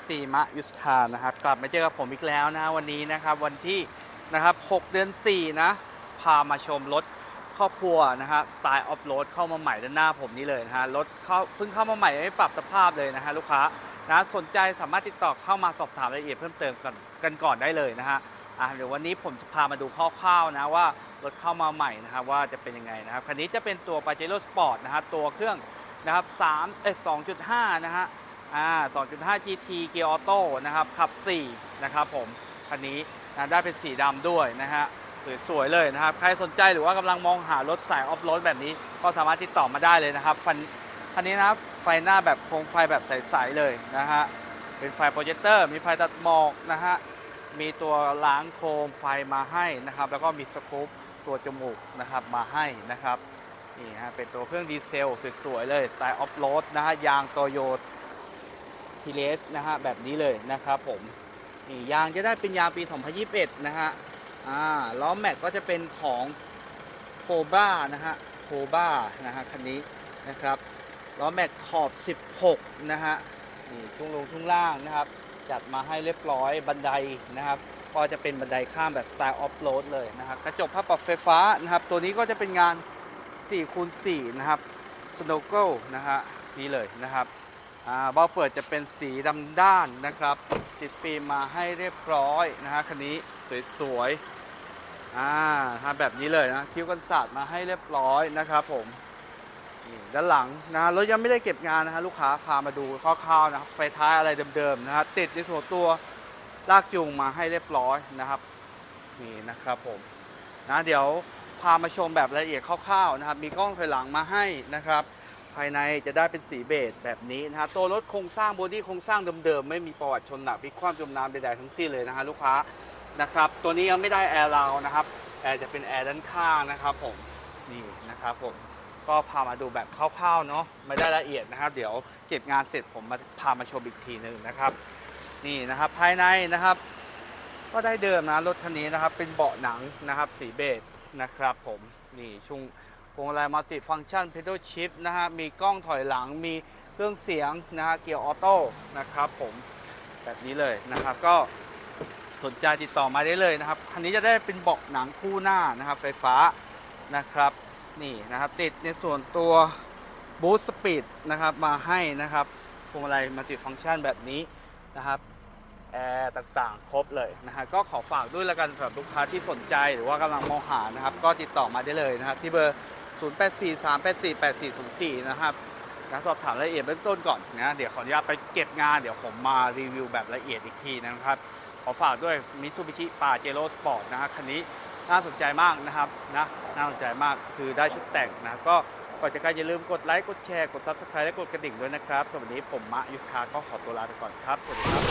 FC มะยุสคานะครับ กลับมาเจอกับผมอีกแล้วนะวันนี้นะครับวันที่นะครับ 6 เดือน 4 นะ พามาชมรถครอบครัวนะฮะสไตล์ออฟโรดเข้ามาใหม่ด้านหน้าผมนี่เลยนะฮะรถเข้าเพิ่งเข้ามาใหม่ไม่ปรับสภาพเลยนะฮะลูกค้านะสนใจสามารถติดต่อเข้ามาสอบถามรายละเอียดเพิ่มเติมกันกันก่อนได้เลยนะฮะอะเดี๋ยววันนี้ผมจะพามาดูคร่าวๆนะว่ารถเข้ามาใหม่นะครับว่าจะเป็นยังไงนะครับคันนี้จะเป็นตัว Pajero Sport นะฮะตัวเครื่องนะครับ3เอ้ย2.5 นะฮะ อ่า 2.5 GT เกียร์ออโต้นะครับ ขับ 4 นะครับผม คันนี้นะได้เป็นสีดำด้วยนะฮะ สวย ๆ เลยนะครับ ใครสนใจหรือว่ากำลังมองหารถสายออฟโรดแบบนี้ ก็สามารถติดต่อมาได้เลยนะครับคันนี้นะครับ ไฟหน้าแบบโครงไฟแบบใส ๆ เลยนะฮะ เป็นไฟโปรเจคเตอร์ มีไฟตัดหมอกนะฮะ มีตัวล้างโคมไฟมาให้นะครับ แล้วก็มีสกู๊ปตัวจมูกนะครับมาให้นะครับนี่ฮะเป็นตัวเครื่องดีเซลสวยๆเลยสไตล์ออฟโรดนะฮะยางโตโยต ทีเลสนะฮะแบบนี้เลยนะครับผมนี่ยางจะได้เป็นยางปี 2021 นะฮะอ่าล้อแม็กก็จะเป็นของโคบ้านะฮะโคบ้านะฮะคันนี้นะครับล้อแม็กขอบ 16 นะฮะนี่ช่วงลงช่วงล่างนะครับ จัดมาให้เรียบร้อยบันไดนะครับก็จะเป็นบันไดข้ามแบบสไตล์ออฟโรดเลยนะครับกระจกผ้าปรับไฟฟ้านะครับ ตัวนี้ก็จะเป็นงาน4คูณ4นะครับสโนว์เกิลนะฮะนี่เลยนะครับ เบ้าเปิดจะเป็นสีดำด้านนะครับ ติดฟิล์มมาให้เรียบร้อยนะฮะคันนี้สวยๆอ่าทำแบบนี้เลยนะคิ้วกันศาสตร์มาให้เรียบร้อยนะครับผมด้านหลังนะรถยังไม่ได้เก็บงานนะฮะลูกค้าพามาดูคร่าวๆนะครับไฟท้ายอะไรเดิมๆนะฮะติดในส่วนตัวลากจูงมาให้เรียบร้อยนะครับนี่นะครับผมนะเดี๋ยวพามาชมแบบละเอียดคร่าวๆนะครับ มีกล้องถอยหลังมาให้นะครับ ภายในจะได้เป็นสีเบจแบบนี้นะฮะตัวรถโครงสร้างบอดี้โครงสร้างเดิมๆ ไม่มีประวัติชนหนักพลิกคว่ำจมน้ำใดๆทั้งสิ้นเลยนะฮะลูกค้านะครับตัวนี้ยังไม่ได้แอร์ราวนะครับแอร์จะเป็นแอร์ด้านข้างนะครับผมนี่นะครับผมก็พามาดูแบบคร่าวๆเนาะไม่ได้ละเอียดนะครับ เดี๋ยวเก็บงานเสร็จผมมาพามาชมอีกทีหนึ่งนะครับนี่นะครับภายในนะครับ ก็ได้เดิมนะรถคันนี้นะครับเป็นเบาะหนังนะครับสีเบจนะครับผมนี่ช่วง พวงมาลัยมัลติฟัง c t ชัน pedal shift นะฮะ มีกล้องถอยหลัง มีเครื่องเสียงนะฮะ เกียร์ออโต้นะครับผมแบบนี้เลยนะครับ ก็สนใจติดต่อมาได้เลยนะครับคันนี้จะได้เป็นเบาะหนังคู่หน้านะครับ ไฟฟ้านะครับ นี่นะครับติดในส่วนตัวบูสต์สปีดนะครับมาให้นะครับพวงมาลัยมัลติฟัง c t ชันแบบนี้นะครับแอร์ต่างๆ ครบเลยนะฮะก็ขอฝากด้วยละกันสำหรับลูกค้าที่สนใจหรือว่ากำลังมองหานะครับ ก็ติดต่อมาได้เลยนะครับ ที่เบอร์ 0843848404 นะครับนะสอบถามรายละเอียดเบื้องต้นก่อนนะเดี๋ยวขออนุญาตไปเก็บงานเดี๋ยวผมมารีวิวแบบละเอียดอีกทีนะครับ ขอฝากด้วยมิซูบิชิปาเจโร่สปอร์ตนะฮะคันนี้น่าสนใจมากนะครับนะน่าสนใจมากคือได้ชุดแต่งนะก็ก่อนจะการอย่าลืมกดไลค์กดแชร์กด Subscribe และกดกระดิ่งด้วยนะครับสวัสดีผมมะยุทธคาก็ขอตัวลาไปก่อนครับ สวัสดีครับ